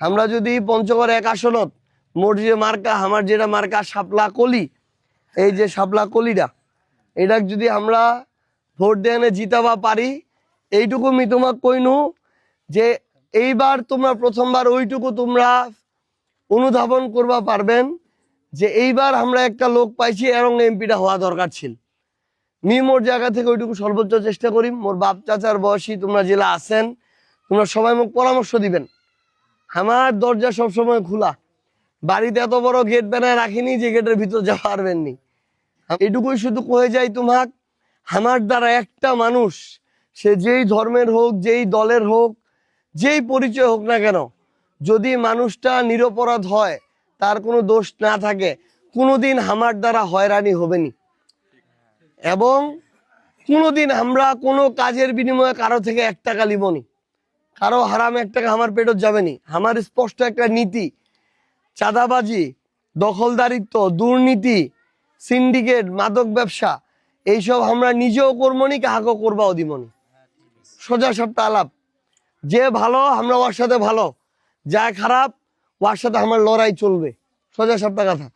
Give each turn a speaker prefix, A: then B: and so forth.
A: আমরা যদি পঞ্চগড় এক আসনত, মোট যে মার্কা, আমার যেটা মার্কা শাপলা কলি, এই যে শাপলা কলিটা, এটা যদি আমরা ভোট দেনে জিতাবা পারি, এইটুকু আমি তোমাক কইনু যে এইবার তোমরা প্রথমবার ওইটুকু তোমরা অনুধাবন করবা পারবেন যে এইবার আমরা একটা লোক পাইছি, এবং এমপিটা হওয়া দরকার ছিল। মি মোর জায়গা থেকে ওইটুকু সর্বোচ্চ চেষ্টা করি। মোর বাপ চাচার বয়সী তোমরা জেলা আছেন, তোমরা সবাই মোক পরামর্শ দিবেন। আমার দরজা সবসময় খোলা। বাড়িতে এত বড় গেট বানায় রাখিনি যে গেটের ভিতর যাওয়া পারবেন নি। এটুকুই শুধু কয়ে যাই তোমাক, আমার দ্বারা একটা মানুষ, সে যেই ধর্মের হোক, যেই দলের হোক, যেই পরিচয় হোক না কেন, যদি মানুষটা নিরপরাধ হয়, তার কোনো দোষ না থাকে, কোনোদিন আমার দ্বারা হয়রানি হবে নি। এবং কোনোদিন আমরা কোনো কাজের বিনিময়ে কারও থেকে এক টাকা লিবনি কারও হারাম এক টাকা আমার পেটত যাবে নি আমার স্পষ্ট একটা নীতি, চাঁদাবাজি, দখলদারিত্ব, দুর্নীতি, সিন্ডিকেট, মাদক ব্যবসা, এইসব আমরা নিজেও করবনি কাহাকেও করবাও দিবনি সোজা সপ্তাহ আলাপ। যে ভালো, আমরা ওর সাথে ভালো। যা খারাপ, ওর সাথে আমার লড়াই চলবে। সোজা সপ্তাহ কথা।